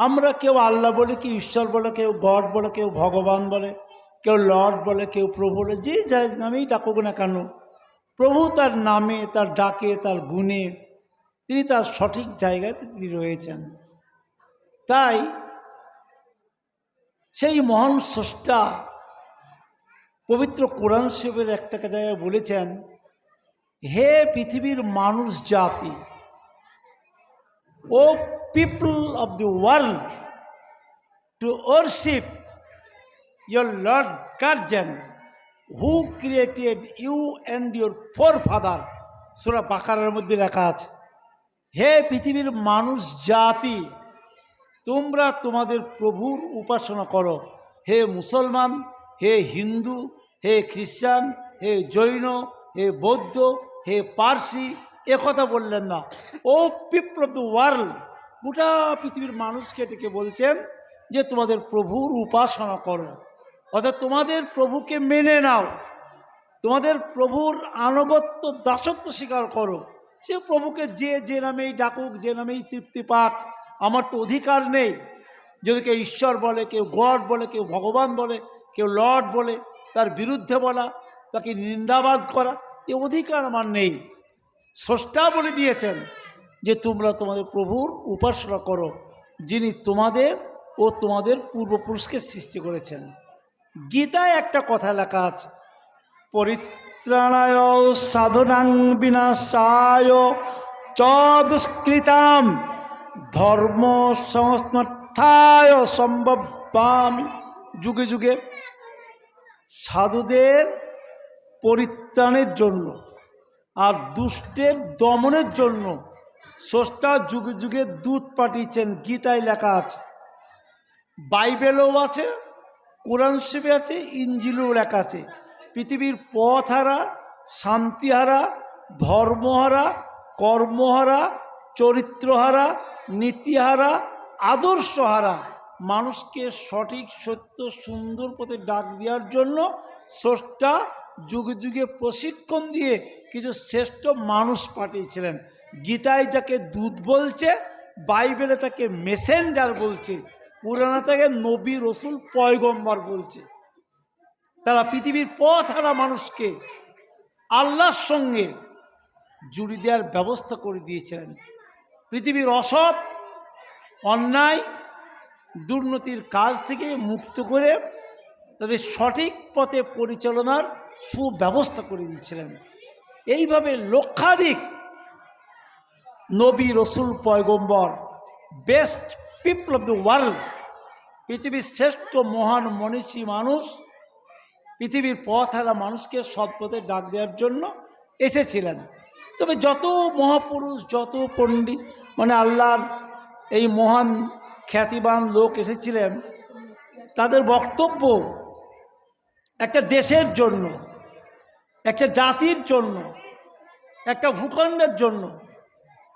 আমরা কেউ আল্লাহ বলে, কেউ ঈশ্বর বলে, কেউ গড বলে, কেউ ভগবান বলে, কেউ লর্ড বলে, কেউ প্রভু বলে, যে যার নামেই ডাকুক না কেন। প্রভু তার নামে, তার ডাকে, তার গুণে তিনি তার সঠিক জায়গাতে তিনি রয়েছেন। তাই সেই মহান স্রষ্টা পবিত্র কোরআন শিবের একটা জায়গায় বলেছেন, হে পৃথিবীর মানুষ জাতি, O people of the world to worship your Lord Guardian, who created you and your forefather. সুরা বাকারের মধ্যে লেখা আছে হে পৃথিবীর মানুষ জাতি তোমরা তোমাদের প্রভুর উপাসনা করো। হে মুসলমান হে হিন্দু হে খ্রিস্টান হে জৈন হে বৌদ্ধ হে পার্সি কথা বললেন না। O people of the world গোটা পৃথিবীর মানুষকে ডেকে বলছেন যে তোমাদের প্রভুর উপাসনা করো। অর্থাৎ তোমাদের প্রভুকে মেনে নাও। তোমাদের প্রভুর আনুগত্য দাসত্ব স্বীকার করো। সে প্রভুকে যে যে নামেই ডাকুক, যে নামেই তৃপ্তি পাক, আমার তো অধিকার নেই। যদি কেউ ঈশ্বর বলে, কেউ গড বলে, কেউ ভগবান বলে, কেউ লর্ড বলে, তার বিরুদ্ধে বলা, তাকে নিন্দাবাদ করা, এ অধিকার আমার নেই। স্রষ্টা বলে দিয়েছেন। যে তোমরা তোমাদের প্রভুর উপাসনা করো, যিনি তোমাদের ও তোমাদের পূর্বপুরুষকে সৃষ্টি করেছেন। গীতায় একটা কথা লেখা আছে, পরিত্রাণায় সাধনাং বিনাশায় চ দুষ্কৃতাম ধর্ম সংস্মার্থায় সম্ভবামি। যুগে যুগে সাধুদের পরিত্রাণের জন্য আর দুষ্টের দমনের জন্য স্রষ্টা যুগে যুগে দূত পাঠিয়েছেন, গীতায় লেখা আছে। বাইবেলও আছে, কোরআন শিবে আছে, ইঞ্জিলও লেখা আছে। পৃথিবীর পথহারা, শান্তিহারা, ধর্মহারা, কর্মহারা, চরিত্রহারা, নীতিহারা, আদর্শহারা। মানুষকে সঠিক, সত্য, সুন্দর পথে ডাক দেওয়ার জন্য স্রষ্টা যুগে যুগে প্রশিক্ষণ দিয়ে কিছু শ্রেষ্ঠ মানুষ পাঠিয়েছিলেন। গীতায় যাকে দুধ বলছে, বাইবেলে তাকে মেসেঞ্জার বলছে পুরানা তাকে নবী রসুল পয়গম্বর বলছে। তারা পৃথিবীর পথ হারা মানুষকে আল্লাহর সঙ্গে জুড়ি দেওয়ার ব্যবস্থা করে দিয়েছিলেন। পৃথিবীর অসৎ, অন্যায়, দুর্নীতির কাজ থেকে মুক্ত করে তাদের সঠিক পথে পরিচালনার সুব্যবস্থা করে দিয়েছিলেন এইভাবে লক্ষাধিক নবী রসুল পয়গম্বর best people of the world পৃথিবীর শ্রেষ্ঠ মহান মনীষী মানুষ, পৃথিবীর পথহারা মানুষকে সৎপথে ডাক দেওয়ার জন্য এসেছিলেন। তবে যত মহাপুরুষ, যত পণ্ডিত মানে আল্লাহর এই মহান খ্যাতিবান লোক এসেছিলেন, তাদের বক্তব্য একটা দেশের জন্য একটা জাতির জন্য একটা ভূখণ্ডের জন্য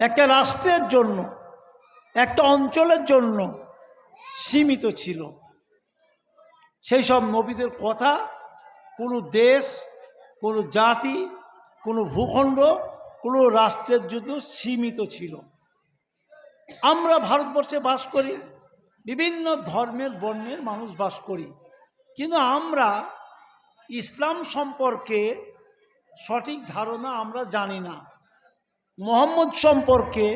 একটা রাষ্ট্রের জন্য একটা অঞ্চলের জন্য সীমিত ছিল। সেই সব নবীদের কথা কোনো দেশ, কোনো জাতি, কোনো ভূখণ্ড, কোনো রাষ্ট্রের জন্য সীমিত ছিল। আমরা ভারতবর্ষে বাস করি, বিভিন্ন ধর্মের, বর্ণের মানুষ বাস করি। কিন্তু আমরা ইসলাম সম্পর্কে সঠিক ধারণা আমরা জানি না। মোহাম্মদ সম্পর্কে,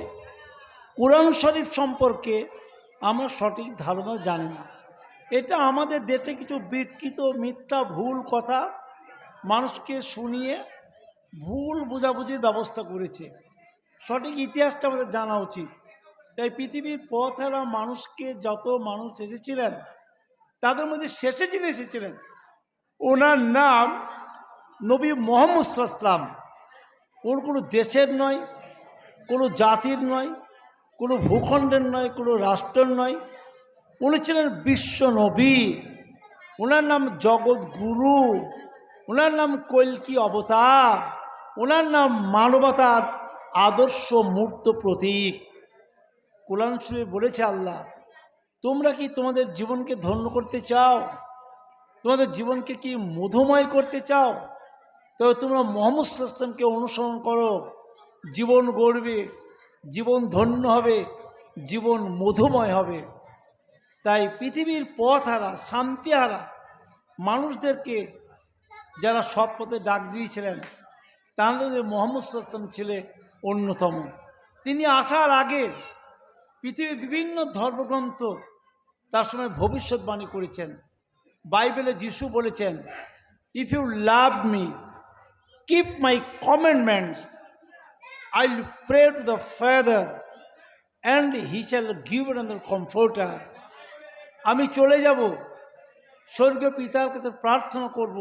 কোরআন শরীফ সম্পর্কে আমরা সঠিক ধারণা জানি না। এটা আমাদের দেশে কিছু বিকৃত মিথ্যা ভুল কথা মানুষকে শুনিয়ে ভুল বোঝাবুঝির ব্যবস্থা করেছে। সঠিক ইতিহাসটা আমাদের জানা উচিত। তাই পৃথিবীর পথেরা মানুষকে যত মানুষ এসেছিলেন, তাদের মধ্যে শেষে যিনি এসেছিলেন, ওনার নাম নবী মোহাম্মদ সাল্লাম ওর কোনো দেশের নয়, কোনো জাতির নয়, কোনো ভূখণ্ডের নয়, কোনো রাষ্ট্রের নয়। উনি ছিলেন বিশ্ব নবী। ওনার নাম জগৎ গুরু। ওনার নাম কল্কি অবতার। ওনার নাম মানবতার আদর্শ মূর্ত প্রতীক। কোরআন শুয়ে বলেছে আল্লাহ, তোমরা কি তোমাদের জীবনকে ধন্য করতে চাও? তোমাদের জীবনকে কি মধুময় করতে চাও? তবে তোমরা মোহাম্মদ ইসলামকে অনুসরণ করো। জীবন গড়বে, জীবন ধন্য হবে, জীবন মধুময় হবে। তাই পৃথিবীর পথ হারা শান্তি হারা মানুষদেরকে যারা সৎ পথে ডাক দিয়েছিলেন তার মধ্যে মোহাম্মদ ছিলেন অন্যতম। তিনি আসার আগে পৃথিবীর বিভিন্ন ধর্মগ্রন্থ তার সময় ভবিষ্যৎবাণী করেছেন। বাইবেলে যিশু বলেছেন, if you love me commandments I will pray to the father and he shall give it the comforter আমি চলে যাব। স্বর্গীয় পিতার কাছে প্রার্থনা করব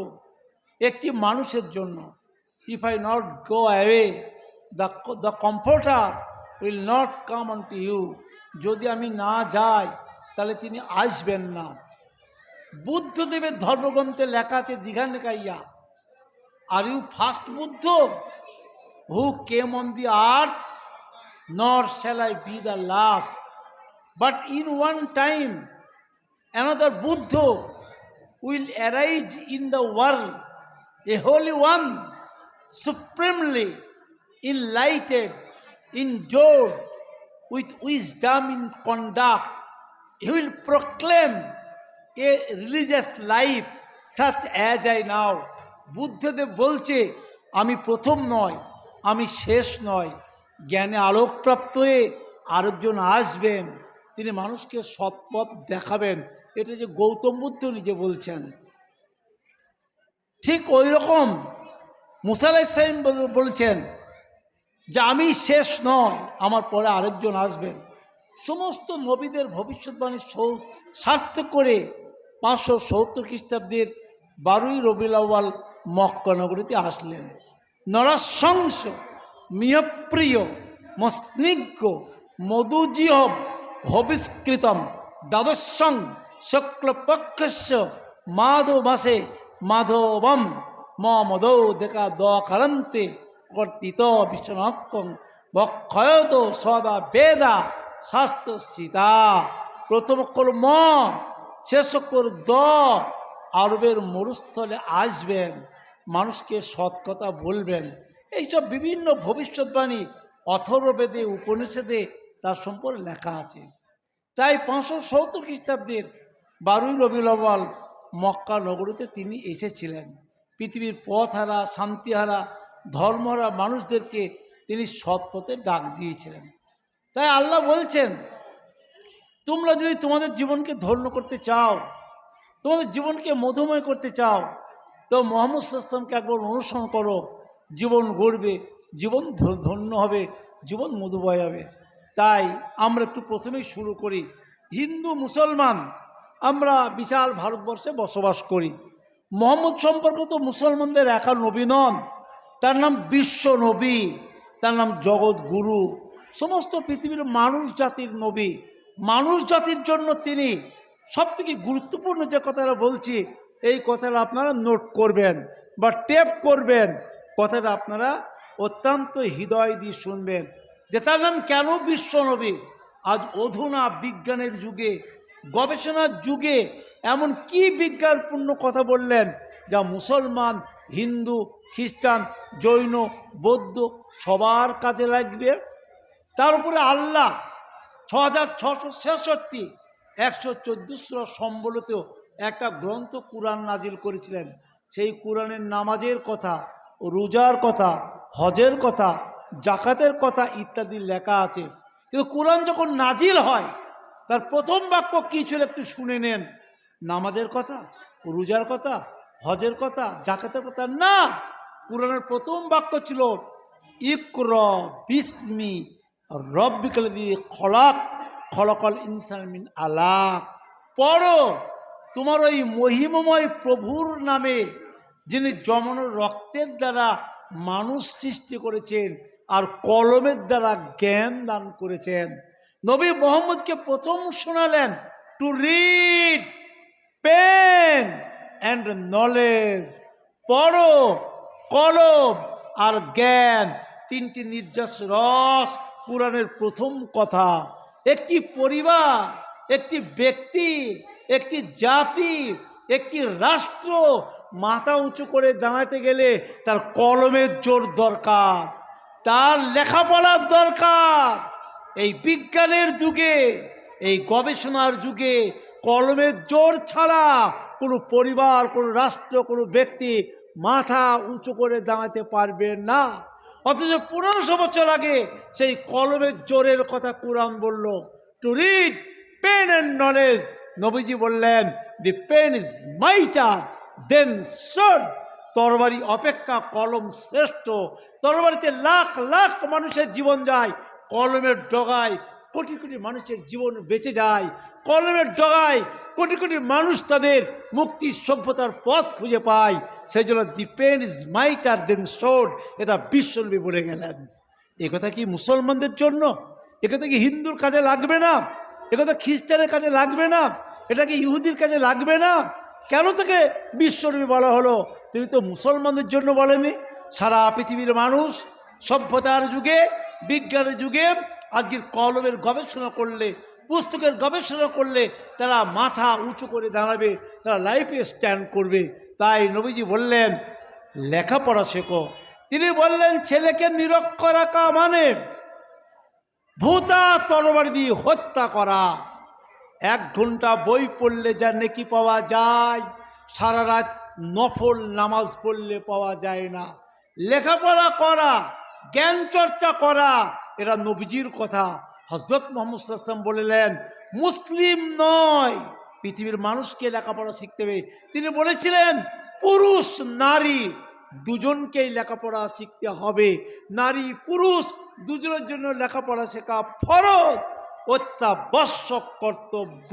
একটি মানুষের জন্য। If I not go away the the comforter will not come on to you যদি আমি না যাই, তাহলে তিনি আসবেন না। বুদ্ধদেবের ধর্মগ্রন্থে লেখা আছে, দীঘা নেকাইয়া। আর you first Buddha who came on the earth nor shall I be the last but in one time another Buddha will arise in the world, a holy one, supremely enlightened, endowed with wisdom in conduct. He will proclaim a religious life such as I now. Buddhadev বলছে, আমি প্রথম নয়, আমি শেষ নয়। জ্ঞানে আলোকপ্রাপ্ত হয়ে আরেকজন আসবেন। তিনি মানুষকে সৎপথ দেখাবেন। এটা যে গৌতম বুদ্ধ নিজে বলছেন। ঠিক ওই রকম মুসালাই সাইম বলছেন যে, আমি শেষ নয়, আমার পরে আরেকজন আসবেন। সমস্ত নবীদের ভবিষ্যৎবাণী সৌ- সার্থক করে পাঁচশো সত্তর খ্রিস্টাব্দের বারোই রবিউল আউয়াল মক্কা নগরীতে আসলেন। নরসংস, মিয়প্রিয় মস্নিগ্ধ মধুজিহ হবিষ্কৃতম দ্বাদশং, শুক্লপক্ষস্য মাধব মাসে মাধবম ম মদৌ দেখা দকারন্তে কর্তিত বিশ্বনক্কং বক্ষয়ত সদা বেদা, শাস্ত্র সীতা। প্রথম অক্ষর ম, শেষ অক্ষর দ, আরবের মরুস্থলে আসবেন। মানুষকে সৎ কথা বলবেন। এইসব বিভিন্ন ভবিষ্যৎবাণী, অথর্ববেদে, উপনিষদে তার সম্পর্কে লেখা আছে। তাই পাঁচশো সত্তর খ্রিস্টাব্দের বারোই রবিউল আউয়াল মক্কা নগরীতে তিনি এসেছিলেন। পৃথিবীর পথহারা, শান্তিহারা, ধর্মহারা মানুষদেরকে তিনি সৎ পথে ডাক দিয়েছিলেন। তাই আল্লাহ বলছেন, তোমরা যদি তোমাদের জীবনকে ধন্য করতে চাও, তোমাদের জীবনকে মধুময় করতে চাও তো মোহাম্মদ সাল্লামকে একবার অনুসরণ করো, জীবন গড়বে, জীবন ধন্য হবে, জীবন মধুময় হবে। তাই আমরা একটু প্রথমেই শুরু করি। হিন্দু, মুসলমান, আমরা বিশাল ভারতবর্ষে বসবাস করি। মোহাম্মদ সম্পর্কে তো মুসলমানদের একা নবী নন। তার নাম বিশ্ব নবী, তার নাম জগৎ গুরু। সমস্ত পৃথিবীর মানুষ জাতির নবী। মানুষ জাতির জন্য তিনি সবথেকে গুরুত্বপূর্ণ যে কথাটা বলছি এই কথাটা আপনারা নোট করবেন বা টেপ করবেন। কথাটা আপনারা অত্যন্ত হৃদয় দিয়ে শুনবেন যে তার নাম কেন বিশ্বনবী? আজ অধুনা বিজ্ঞানের যুগে, গবেষণার যুগে এমন কি বিজ্ঞানপূর্ণ কথা বললেন যা মুসলমান, হিন্দু, খ্রিস্টান, জৈন, বৌদ্ধ সবার কাজে লাগবে? তার উপরে আল্লাহ ছ হাজার ছশো ছেষট্টি, একশো চোদ্দোশো সম্বলতেও একটা গ্রন্থ কোরআন নাজিল করেছিলেন। সেই কোরআনের নামাজের কথা, রোজার কথা, হজের কথা জাকাতের কথা ইত্যাদি লেখা আছে। কিন্তু কোরআন যখন নাজিল হয়, তার প্রথম বাক্য কী ছিল একটু শুনে নেন। নামাজের কথা, রোজার কথা, হজের কথা জাকাতের কথা, না! কোরআনের প্রথম বাক্য ছিল, ইকর বিস্মি রব্বিকাল দিয়ে খলাক, খলকল ইনসান মিন আলাক। পড়ো। তোমার ওই মহিমময় প্রভুর নামে যিনি জমন রক্তের দ্বারা মানুষ সৃষ্টি করেছেন আর কলমের দ্বারা জ্ঞান দান করেছেন। নবী মোহাম্মদকে প্রথম শোনালেন to read pen and knowledge পড়ো, কলম আর জ্ঞান। তিনটি নির্যাস রস কোরআনের প্রথম কথা। একটি পরিবার, একটি ব্যক্তি একটি জাতি, একটি রাষ্ট্র মাথা উঁচু করে দাঁড়াতে গেলে তার কলমের জোর দরকার, তার লেখাপড়ার দরকার। এই বিজ্ঞানের যুগে, এই গবেষণার যুগে কলমের জোর ছাড়া কোনো পরিবার, কোনো রাষ্ট্র, কোনো ব্যক্তি মাথা উঁচু করে দাঁড়াতে পারবে না। অথচ পনেরোশো বছর আগে সেই কলমের জোরের কথা কোরআন বলল to read pen and knowledge নবীজি বললেন the pen is mightier than sword তরবারি অপেক্ষা কলম শ্রেষ্ঠ। তরবারিতে লাখ লাখ মানুষের জীবন যায়, কলমের ডগায় কোটি কোটি মানুষের জীবন বেঁচে যায়। কলমের ডগায় কোটি কোটি মানুষ তাদের মুক্তি সভ্যতার পথ খুঁজে পায়। সেই জন্য the pen is mightier than sword এটা বিশ্বনবী বলে গেলেন। এ কথা কি মুসলমানদের জন্য? এ কথা কি হিন্দুর কাজে লাগবে না? এ কথা খ্রিস্টানের কাজে লাগবে না এটা কি ইহুদির কাজে লাগবে না। কেন তাকে বিশ্বনবী বলা হলো? তিনি তো মুসলমানদের জন্য বলেনি সারা পৃথিবীর মানুষ সভ্যতার যুগে, বিজ্ঞানের যুগে, আজকের কলমের গবেষণা করলে, পুস্তকের গবেষণা করলে তারা মাথা উঁচু করে দাঁড়াবে, তারা লাইফে স্ট্যান্ড করবে। তাই নবীজি বললেন, লেখাপড়া শেখো। তিনি বললেন, ছেলেকে নিরক্ষর রাখা মানে ভূতা তরবারি দিয়ে হত্যা করা। এক ঘণ্টা বই পড়লে যা নেকি পাওয়া যায়, সারা রাত নফল নামাজ পড়লে পাওয়া যায় না। লেখাপড়া করা, জ্ঞান চর্চা করা, এটা নবীজির কথা। হজরত মোহাম্মদ সাল্লাম বললেন, মুসলিম নয়, পৃথিবীর মানুষকে লেখাপড়া শিখতে হবে। তিনি বলেছিলেন, পুরুষ, নারী, দুজনকেই লেখাপড়া শিখতে হবে। নারী, পুরুষ দুজনের জন্য লেখাপড়া শেখা ফরজ। অত্যাবশ্যক কর্তব্য।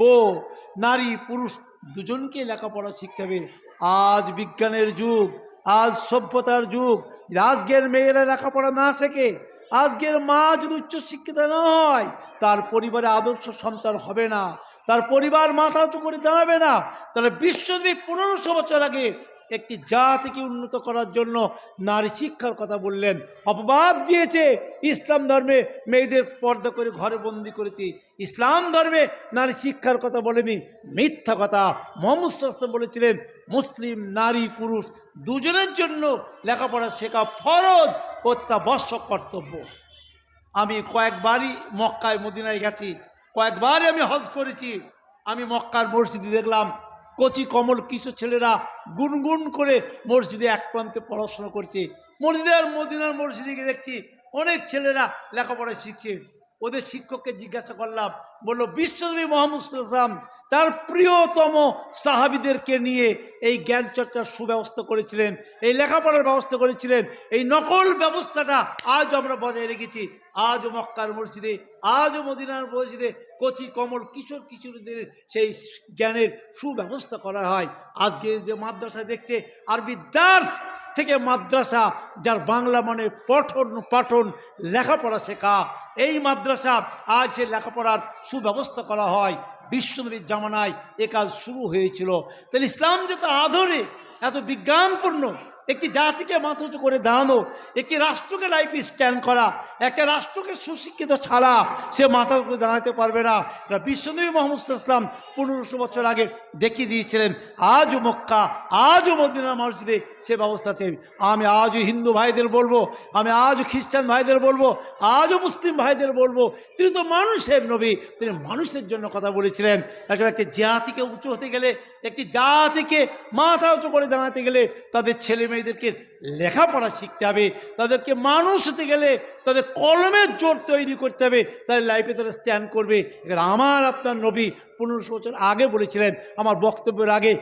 নারী, পুরুষ দুজনকে লেখাপড়া শিখতে হবে। আজ বিজ্ঞানের যুগ, আজ সভ্যতার যুগ। আজকের মেয়েরা লেখাপড়া না শেখে। আজকের মা যদি উচ্চশিক্ষিত না হয়, তার পরিবারে আদর্শ সন্তান হবে না। তার পরিবার মাথা উঁচু করে দাঁড়াবে না। তাহলে বিশ্বদেবী পনেরোশো বছর আগে একটি জাতিকে উন্নত করার জন্য নারী শিক্ষার কথা বললেন। অপবাদ দিয়েছে। ইসলাম ধর্মে মেয়েদের পর্দা করে ঘরে বন্দি করেছি। ইসলাম ধর্মে নারী শিক্ষার কথা বলেনি। মিথ্যা কথা। মোহাম্মদ সাল্লাম বলেছিলেন, মুসলিম, নারী, পুরুষ দুজনের জন্য লেখাপড়া শেখা ফরজ, অত্যাবশ্যক কর্তব্য। আমি কয়েকবারই মক্কায়, মদিনায় গেছি। কয়েকবারই আমি হজ করেছি। আমি মক্কার মসজিদে দেখলাম কচি কমল কিছু ছেলেরা গুনগুন করে মসজিদে এক প্রান্তে পড়াশোনা করছে। মসজিদের মদিনার মসজিদে গিয়ে দেখছি অনেক ছেলেরা লেখাপড়া শিখছে। ওদের শিক্ষককে জিজ্ঞাসা করলাম, বলল, বিশ্বনবী মোহাম্মদ সাল্লাম তার প্রিয়তম সাহাবিদেরকে নিয়ে এই জ্ঞান চর্চার সুব্যবস্থা করেছিলেন, এই লেখাপড়ার ব্যবস্থা করেছিলেন, এই নকল ব্যবস্থাটা আজ আমরা বজায় রেখেছি। আজও মক্কার মসজিদে, আজও মদিনার মসজিদে কচি, কমল, কিশোর, কিশোরীদের সেই জ্ঞানের সুব্যবস্থা করা হয়। আজকে যে মাদ্রাসা দেখছে, আরবি দার্স থেকে মাদ্রাসা, যার বাংলা মানে পঠন, পাঠন, লেখাপড়া শেখা, এই মাদ্রাসা আজ লেখাপড়ার সুব্যবস্থা করা হয়। বিশ্বনবীর জামানায় এ কাজ শুরু হয়েছিল। তাহলে ইসলাম যে তো আধরে এত বিজ্ঞানপূর্ণ একটি জাতিকে মাথা উঁচু করে দাঁড়ানো, একটি রাষ্ট্রকে লাইফে স্ট্যান্ড করা, একটা রাষ্ট্রকে সুশিক্ষিত ছাড়া সে মাথা করে দাঁড়াতে পারবে না। এটা বিশ্বনবী মোহাম্মদ ইসলাম পনেরোশো বছর আগে দেখিয়ে দিয়েছিলেন আজও মক্কা আজও মদিনার মসজিদে সে ব্যবস্থা আছে। আমি আজও হিন্দু ভাইদের বলব, আমি আজও খ্রিস্টান ভাইদের বলব আজও মুসলিম ভাইদের বলব। তিনি তো মানুষের নবী, তিনি মানুষের জন্য কথা বলেছিলেন। একটা জাতিকে উঁচু হতে গেলে, একটি জাতিকে মাথা উঁচু করে দাঁড়াতে গেলে তাদের ছেলে মেয়েদেরকে লেখাপড়া শিখতে হবে, তাদেরকে মানুষ হতে গেলে তাদের কলমের জোর তৈরি করতে হবে, তাদের লাইফে তারা স্ট্যান্ড করবে। এবার আমার আপনার নবী পনেরোশো বছর আগে বলেছিলেন, আমার বক্তব্যের আগে